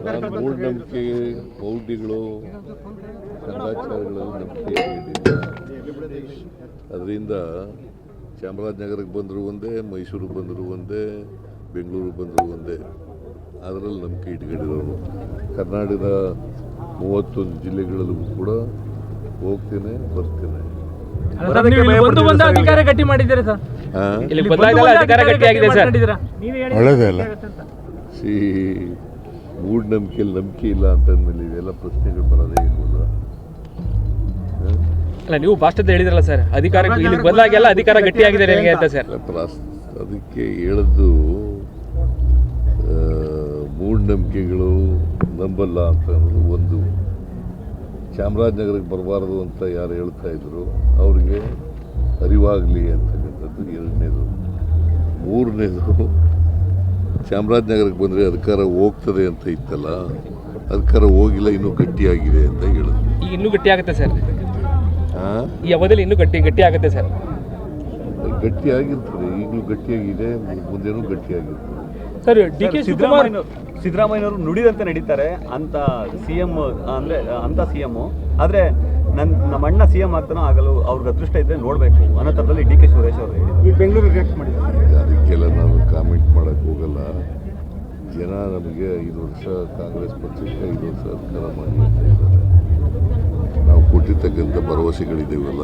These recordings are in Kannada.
ಮೂಢನಂಬಿಕೆ ಬೌದ್ಧಿಗಳು ಸಂಘಾಚಾರಗಳಲ್ಲಿ ನಂಬಿಕೆ ಅದರಿಂದ ಚಾಮರಾಜನಗರಕ್ಕೆ ಬಂದರೂ ಒಂದೇ ಮೈಸೂರಿಗೆ ಬಂದರೂ ಒಂದೇ ಬೆಂಗಳೂರಿಗೆ ಬಂದರೂ ಒಂದೇ. ಅದರಲ್ಲಿ ನಂಬಿಕೆ ಇಟ್ಕೊಂಡಿರೋರು. ಕರ್ನಾಟಕದ ಮೂವತ್ತೊಂದು ಜಿಲ್ಲೆಗಳಲ್ಲೂ ಕೂಡ ಹೋಗ್ತೇನೆ ಬರ್ತೇನೆ. ಒಳ್ಳೇದೇ ಅಲ್ಲ. ಸಿ ಮೂಢನಂಬಿಕೆಯಲ್ಲಿ ನಂಬಿಕೆ ಇಲ್ಲ ಅಂತಂದ್ಮೇಲೆ ಇವೆಲ್ಲ ಪ್ರಶ್ನೆಗಳು ಬರೋದೇ ಇರ್ಬೋದು? ಅಲ್ಲ ನೀವು ಭಾಷೆ ಹೇಳಿದ್ರಲ್ಲ ಸರ್ ಅಧಿಕಾರ ಇಲ್ಲಿ ಬದಲಾಗೆಲ್ಲ ಅಧಿಕಾರ ಗಟ್ಟಿಯಾಗಿದೆ ನಿಮಗೆ ಅಂತ ಸರ್. ಪ್ರಾಸ್ ಅದಕ್ಕೆ ಹೇಳದ್ದು ಮೂಢನಂಬಿಕೆಗಳು ನಂಬಲ್ಲ ಅಂತ ಅನ್ನೋದು ಒಂದು. ಚಾಮರಾಜನಗರಕ್ಕೆ ಬರಬಾರ್ದು ಅಂತ ಯಾರು ಹೇಳ್ತಾ ಇದ್ರು ಅವ್ರಿಗೆ ಅರಿವಾಗಲಿ ಅಂತಕ್ಕಂಥದ್ದು ಎರಡನೇದು. ಮೂರನೇದು ಚಾಮರಾಜನಗರಕ್ಕೆ ಬಂದರೆ ಅಧಿಕಾರ ಹೋಗ್ತದೆ ಅಂತ ಇತ್ತಲ್ಲ ಅಧಿಕಾರ ಹೋಗಿಲ್ಲ ಇನ್ನೂ ಗಟ್ಟಿಯಾಗಿದೆ ಅಂತ ಹೇಳಿದ್ರು ಈಗ ಇನ್ನೂ ಗಟ್ಟಿ ಆಗುತ್ತೆ ಸರ್. ಹಾಂ ಈ ಅವಧಿಯಲ್ಲಿ ಇನ್ನೂ ಗಟ್ಟಿ ಗಟ್ಟಿ ಆಗುತ್ತೆ ಸರ್ ಗಟ್ಟಿಯಾಗಿರ್ತದೆ ಈಗಲೂ ಗಟ್ಟಿಯಾಗಿದೆ ಮುಂದೆನೂ ಗಟ್ಟಿಯಾಗಿರ್ತದೆ. Sir D K Shivakumar Siddaramaiah ಸಿದ್ದರಾಮಯ್ಯನವರು ನುಡಿದಂತೆ ನಡೀತಾರೆ ಅಂತ ಸಿ ಎಂ ಅಂದ್ರೆ ಅಂತ ಸಿ ಎಮ್ಮು ಆದರೆ ನನ್ನ ನಮ್ಮ ಅಣ್ಣ ಸಿ ಎಂ ಆಗ್ತಾನೋ ಆಗಲು ಅವ್ರಿಗೆ ಅದೃಷ್ಟ ಇದ್ರೆ ನೋಡಬೇಕು ಅನ್ನೋ ಥರದಲ್ಲಿ ಡಿ ಕೆ ಸುರೇಶ್ ಅವರು ಹೇಳಿದ್ರು. ಈ ಬೆಂಗಳೂರಿಗೆ ರಿಯಾಕ್ಟ್ ಮಾಡಿದ್ದಾರೆ ಅದಕ್ಕೆಲ್ಲ ಜನ ನಮಗೆ ಐದು ವರ್ಷ ಕಾಂಗ್ರೆಸ್ ಪಕ್ಷಕ್ಕೆ ಐದು ವರ್ಷ ಅಧಿಕಾರ ಮಾಡಿ ನಾವು ಕೊಟ್ಟಿರ್ತಕ್ಕಂಥ ಭರವಸೆಗಳಿದ್ದೀವಲ್ಲ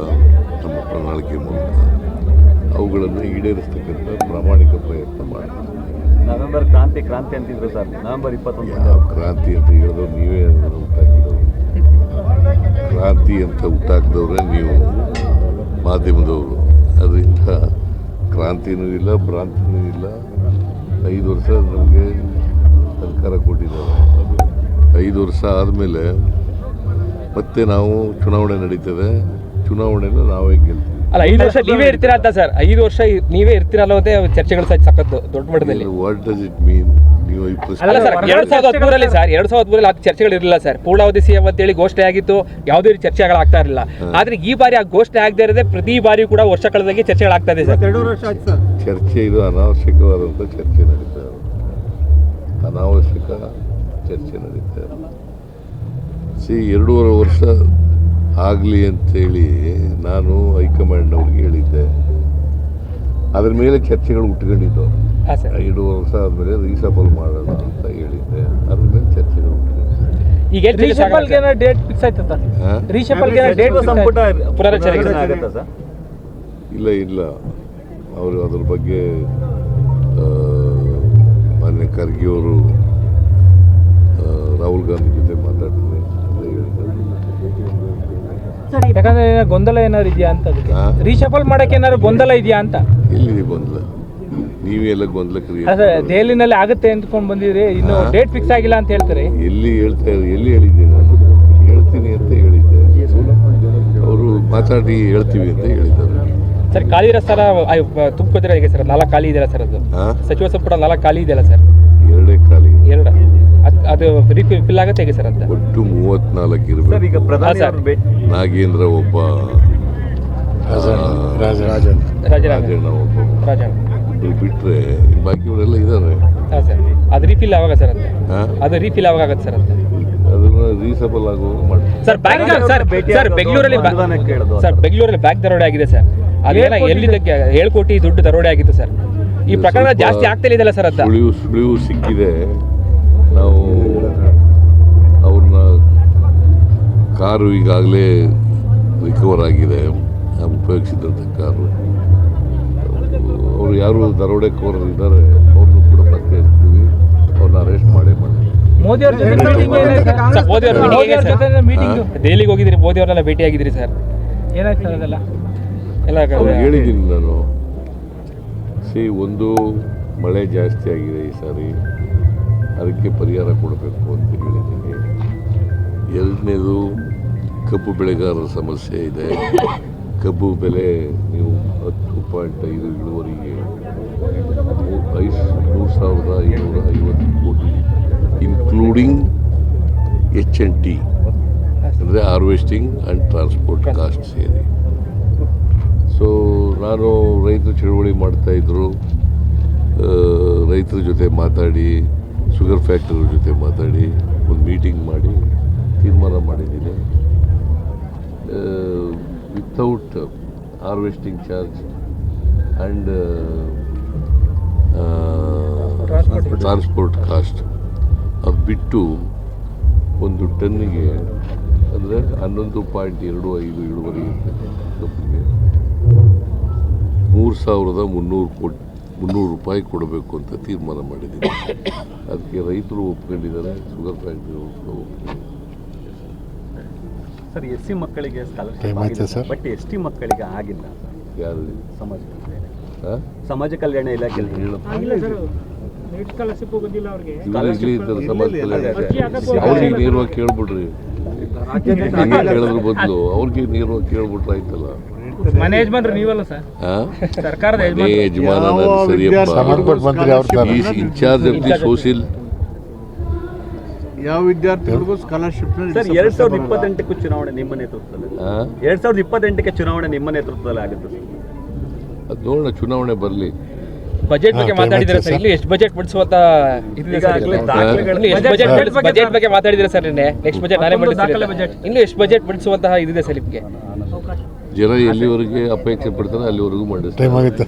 ನಮ್ಮ ಪ್ರಣಾಳಿಕೆ ಮೂಲಕ. ಅವುಗಳನ್ನು ಈಡೇರಿಸ್ತಕ್ಕಂಥ ಪ್ರಾಮಾಣಿಕ ಪ್ರಯತ್ನ ಮಾಡ್ತೀವಿ ನವೆಂಬರ್ ಕ್ರಾಂತಿ ಕ್ರಾಂತಿ ಅಂತಿದ್ರು ಸರ್. ನವೆಂಬರ್ ಇಪ್ಪತ್ತೊಂದು ಕ್ರಾಂತಿ ಅಂತ ಹೇಳಿದ್ರು ನೀವೇ ಹುಟ್ಟಾಕಿದವರು ಕ್ರಾಂತಿ ಅಂತ ಹುಟ್ಟಾಕಿದವ್ರೆ ನೀವು ಮಾಧ್ಯಮದವರು. ಅದರಿಂದ ಕ್ರಾಂತಿನೂ ಇಲ್ಲ ಭ್ರಾಂತಿನೂ ಇಲ್ಲ. ಐದು ವರ್ಷ ನಮಗೆ ಸರ್ಕಾರ ಕೊಟ್ಟಿದ್ದಾರೆ. ಐದು ವರ್ಷ ಆದಮೇಲೆ ಮತ್ತೆ ನಾವು ಚುನಾವಣೆ ನಡೀತದೆ. ಚುನಾವಣೆನ ನಾವೇ ಗೆಲ್ತೀವಿ. ಅಲ್ಲ ಐದು ವರ್ಷ ನೀವೇ ಇರ್ತೀರಾ ಅಂತ ಸರ್? ಐದು ವರ್ಷ ನೀವೇ ಇರ್ತೀರಲ್ಲ ಅನ್ನೋದೇ ಚರ್ಚೆಗಳು ಸಹ ಸಖತ್ತು ದೊಡ್ಡ ಮಟ್ಟದಲ್ಲಿ. ವಾಟ್ ಡಸ್ ಇಟ್ ಮೀನ್ ನೀವು ಈ ಪ್ರಶ್ನೆ ಅಲ್ಲ ಸರ್ ಎರಡ್ ಸಾವಿರದ ಹದಿಮೂರಲ್ಲಿ ಸರ್ ಎರಡ್ ಸಾವಿರದ ಹದಿಮೂರಲ್ಲಿ ಆ ಚರ್ಚೆಗಳು ಇರಲಿಲ್ಲ ಸರ್. ಪೂರ್ಣಾವಧಿ ಸಿಎಂ ಅಂತೇಳಿ ಘೋಷಣೆ ಆಗಿತ್ತು. ಯಾವುದೇ ರೀತಿ ಚರ್ಚೆಗಳು ಆಗ್ತಾ ಇರಲಿಲ್ಲ. ಆದ್ರೆ ಈ ಬಾರಿ ಆ ಘೋಷಣೆ ಆಗದೇ ಇರದೆ ಪ್ರತಿ ಬಾರಿ ಕೂಡ ವರ್ಷ ಕಳೆದಾಗೆ ಇದೆ ಸರ್. ಎರಡೂವರೆ ವರ್ಷ ಆಯ್ತು ಸರ್. ಚರ್ಚೆ ಇದು ಅನಾವಶ್ಯಕವಾದಂತ ಚರ್ಚೆ ನಡೀತಾ ಇದೆ. ಅನಾವಶ್ಯಕ ಚರ್ಚೆ ನಡೀತಾ ಇದೆ. ಸಿ ಎರಡೂವರೆ ವರ್ಷ ಆಗಲಿ ಅಂತೇಳಿ ನಾನು ಹೈಕಮಾಂಡ್ನವ್ರಿಗೆ ಹೇಳಿದ್ದೆ. ಅದ್ರ ಮೇಲೆ ಚರ್ಚೆಗಳು ಉಟ್ಕೊಂಡಿದ್ದು ಎರಡೂವರೆ ವರ್ಷ ಆದಮೇಲೆ ರೀಸಬಲ್ ಮಾಡೋಣ ಅಂತ ಹೇಳಿದ್ದೆ. ಅದ್ರ ಮೇಲೆ ಚರ್ಚೆಗಳು ಈಗ? ಡೇಟ್ ಫಿಕ್ಸ್ ಡೇಟ್ ಸಂಪುಟ ಇಲ್ಲ ಇಲ್ಲ. ಅವರು ಅದ್ರ ಬಗ್ಗೆ ಮಾನ್ಯ ಖರ್ಗೆಯವರು ರಾಹುಲ್ ಗಾಂಧಿ ಜೊತೆ ಹೇಳಿದ್ದಾರೆ ಯಾಕಂದ್ರೆ ಗೊಂದಲ ಏನಾದ್ರು ಇದೆಯಾ ಅಂತ? ರೀಶಫಲ್ ಮಾಡಕ್ಕೆ ಏನಾದ್ರು ಗೊಂದಲ ಇದೆಯಾ ಅಂತ? ಇಲ್ಲಿ ಗೊಂದಲ? ನೀವೇ ಎಲ್ಲ ಗೊಂದಲ ದೆಹಲಿನಲ್ಲಿ ಆಗುತ್ತೆ ಅಂದ್ಕೊಂಡು ಬಂದಿದ್ರಿ ಇನ್ನು ಡೇಟ್ ಫಿಕ್ಸ್ ಆಗಿಲ್ಲ ಅಂತ ಹೇಳ್ತಾರೆ. ಎಲ್ಲಿ ಹೇಳ್ತಾ ಎಲ್ಲಿ ಹೇಳಿದ್ದೆ ನಾನು? ಹೇಳ್ತೀನಿ ಅಂತ ಹೇಳಿದ್ದೆ ಅವರು ಮಾತಾಡಿ ಹೇಳ್ತೀವಿ ಅಂತ ಹೇಳಿದ್ದಾರೆ. ಸರ್ ಖಾಲಿ ಇರೋ ಸ್ಥಾನ ತುಂಬ್ಕೋತೀರ ಹೇಗೆ ಸರ್? ನಾಲ್ಕು ಖಾಲಿ ಇದೆಯಲ್ಲ ಸರ್ ಅದು? ಹಾಂ? ಸಚಿವ ಸಂಪುಟ ನಾಲ್ಕು ಖಾಲಿ ಇದೆಯಲ್ಲ ಸರ್? ಎರಡೇ ಖಾಲಿ. ಎರಡ. ಅದು ರೀಫಿಲ್ ಫಿಲ್ ಆಗುತ್ತೆ ಹೇಗೆ ಸರ್ ಅಂತ? ಒಟ್ಟು ಮೂವತ್ನಾಲ್ಕು ಸರ್ ಇರಬೇಕು ಈಗ ಪ್ರಧಾನಿ ಸರ್. ನಾಗೇಂದ್ರ ಒಬ್ಬ ರಾಜಣ್ಣ. ಒಬ್ಬ. ರಾಜಣ್ಣ. ಇಬ್ರು ಬಿಟ್ರೆ ಬಾಕಿಯವರೆಲ್ಲ ಇದ್ದಾರೆ. ಹಾಂ ಸರ್. ಅದು ರೀಫಿಲ್ ಯಾವಾಗ ಸರ್ ಅಂತ? ಹಾ? ಅದು ರೀಫಿಲ್ ಯಾವಾಗ ಆಗುತ್ತೆ ಸರ್ ಅಂತ? ರೀಸಬಲ್ ಆಗಿ ಮಾಡ್ತೀವಿ ಸರ್ ಬ್ಯಾಂಕ್ ಸರ್ ಸರ್ ಬೆಂಗಳೂರಲ್ಲಿ. ಸರ್ ಬೆಂಗಳೂರಲ್ಲಿ ಬ್ಯಾಂಕ್ ದರೋಡೆ ಆಗಿದೆ ಸರ್. ಅದೇನ ಎಲ್ಲಿದ್ದಕ್ಕೆ ಏಳು ಕೋಟಿ ದುಡ್ಡು ದರೋಡೆ ಆಗಿತ್ತು ಸರ್. ಈ ಪ್ರಕರಣ ಜಾಸ್ತಿ ಆಗ್ತಾ ಇದೆಯಲ್ಲ ಸರ್ ಅಂತ ಸುಳಿವು ಸುಳಿವು ಸಿಕ್ಕಿದೆ. ನಾವು ಅವ್ರನ್ನ ಕಾರು ಈಗಾಗಲೇ ರಿಕವರ್ ಆಗಿದೆ. ಉಪಯೋಗಿಸಿದಂಥ ಕಾರು. ಅವರು ಯಾರು ದರೋಡೆಕೋರರು ಇದ್ದಾರೆ ಅವ್ರನ್ನೂ ಕೂಡ ಪತ್ತೆ ಹಚ್ತೀವಿ. ಅವ್ರನ್ನ ಅರೆಸ್ಟ್ ಮಾಡೇ ಮಾಡ್ತೀವಿ. ಮೋದಿ ಅವ್ರ ಜೊತೆ ಮೀಟಿಂಗ್ ಸರ್, ಮೋದಿ ಅವ್ರ ಹೇಗೆ ಜೊತೆ ಮೀಟಿಂಗ್ ದೆಹಲಿಗೆ ಹೋಗಿದ್ರಿ ಮೋದಿ ಅವರೆಲ್ಲ ಭೇಟಿ ಆಗಿದ್ರಿ ಸರ್? ಏನಾಯ್ತು ಸರ್ ಅದೆಲ್ಲ? ಎಲ್ಲ ಅವ್ರಿಗೆ ಹೇಳಿದ್ದೀನಿ ನಾನು. ಸಿ ಒಂದು ಮಳೆ ಜಾಸ್ತಿ ಆಗಿದೆ ಈ ಸಾರಿ. ಅದಕ್ಕೆ ಪರಿಹಾರ ಕೊಡಬೇಕು ಅಂತ ಹೇಳಿದ್ದೀನಿ. ಎರಡನೇದು ಕಬ್ಬು ಬೆಳೆಗಾರರ ಸಮಸ್ಯೆ ಇದೆ. ಕಬ್ಬು ಬೆಲೆ ನೀವು ಹತ್ತು ಪಾಯಿಂಟ್ ಐದು ಇಳುವರಿಗೆ ಐದು ಮೂರು ಸಾವಿರದ ಐನೂರ ಐವತ್ತು ಇನ್ಕ್ಲೂಡಿಂಗ್ ಎಚ್ ಎನ್ ಟಿ ಅಂದರೆ ಹಾರ್ವೆಸ್ಟಿಂಗ್ ಆ್ಯಂಡ್ ಟ್ರಾನ್ಸ್ಪೋರ್ಟ್ ಕಾಸ್ಟ್ ಸೇರಿ. ಸೊ ನಾನು ರೈತರು ಚಳುವಳಿ ಮಾಡ್ತಾಯಿದ್ರು ರೈತರ ಜೊತೆ ಮಾತಾಡಿ ಶುಗರ್ ಫ್ಯಾಕ್ಟರಿ ಜೊತೆ ಮಾತಾಡಿ ಒಂದು ಮೀಟಿಂಗ್ ಮಾಡಿ ತೀರ್ಮಾನ ಮಾಡಿದ್ದೀನಿ. Without harvesting charge and transport cost ಅದು ಬಿಟ್ಟು ಒಂದು ಟನ್ನಿಗೆ ಅಂದರೆ ಹನ್ನೊಂದು ಪಾಯಿಂಟ್ ಎರಡು ಐದು ಇಳುವರಿ ಇರ್ತದೆ ಕಬ್ಬಿಗೆ ಮೂರು ಸಾವಿರದ ಮುನ್ನೂರು ಕೋಟಿ ಮುನ್ನೂರು ರೂಪಾಯಿ ಕೊಡಬೇಕು ಅಂತ ತೀರ್ಮಾನ ಮಾಡಿದ್ದೀನಿ ಅದಕ್ಕೆ ರೈತರು ಒಪ್ಕೊಂಡಿದ್ದಾರೆ ಶುಗರ್ ಫ್ಯಾಕ್ಟ್ರಿ ಒಪ್ಕೊಂಡಿದ್ದಾರೆ. ಸರ್ ಎಸ್ ಸಿ ಮಕ್ಕಳಿಗೆ ಸ್ಕಾಲರ್ಶಿಪ್ Time ಆಗಿದೆ ಸರ್? ಬಟ್ ಎಸ್ ಟಿ ಮಕ್ಕಳಿಗೆ ಆಗಿಲ್ಲ. ಯಾರು ಸಮಾಜ ಕಲ್ಯಾಣ ಇಲಾಖೆ ಸಮಾಜ ಕಲ್ಯಾಣ ಇಲಾಖೆಯಲ್ಲಿ ಸ್ಕಾಲರ್ಶಿಪ್ ಬಂದಿಲ್ಲ ಅವ್ರಿಗೆ. ಅವ್ರಿಗೆ ನೇರವಾಗಿ ಕೇಳ್ಬಿಡ್ರಿ. ನಿಮಗೆ ಕೇಳೋದ್ರ ಬದಲು. ಅವ್ರಿಗೆ ನೇರವಾಗಿ ಕೇಳ್ಬಿಟ್ರೆ ಆಯ್ತಲ್ಲ. ಮ್ಯಾನೇಜ್ಮೆಂಟ್ ನೀವಲ್ಲ ಸರ್. ಸರ್ಕಾರದ ಯಜಮಾನ ಸರಿಯಪ್ಪ ಇನ್ಚಾರ್ಜ್ ಆಫ್ ದಿ ಯಾವ ವಿದ್ಯಾರ್ಥಿಗಳಿಗೂ ಸ್ಕಾಲರ್ಶಿಪ್ ಸರ್ ಎರಡ್ ಸಾವಿರದ ಇಪ್ಪತ್ತೆಂಟಕ್ಕೂ ಚುನಾವಣೆ ನಿಮ್ಮ ನೇತೃತ್ವದಲ್ಲಿ. ಹಾಂ ಎರಡ್ ಸಾವಿರದ ಇಪ್ಪತ್ತೆಂಟಕ್ಕೆ ಚುನಾವಣೆ ನಿಮ್ಮ ನೇತೃತ್ವದಲ್ಲಿ ಆಗುತ್ತೆ ಅದು ನೋಡೋಣ ಚುನಾವಣೆ ಬರಲಿ. ಬಜೆಟ್ ಬಗ್ಗೆ ಮಾತಾಡಿದ್ರೆ ಸರ್. ಇಲ್ಲಿ ಎಷ್ಟು ಬಜೆಟ್ ಬಿಡಿಸುವಂತ ಬಜೆಟ್ ಬಗ್ಗೆ ಬಜೆಟ್ ಬಗ್ಗೆ ಮಾತಾಡಿದ್ರೆ ಸರ್ ನಿನ್ನೆ? ನೆಕ್ಸ್ಟ್ ಬಜೆಟ್ ನಾನೇ budget. ಇನ್ನು ಎಷ್ಟು ಬಜೆಟ್ ಬಿಡಿಸುವಂತಹ ಇದಿದೆ ಸರ್ ನಿಮಗೆ? ಜನ ಎಲ್ಲಿವರೆಗೆ ಅಪೇಕ್ಷೆ ಪಡ್ತಾರೆ ಅಲ್ಲಿವರೆಗೂ ಮಾಡಿ ಟೈಮ್ ಆಗಿತ್ತು.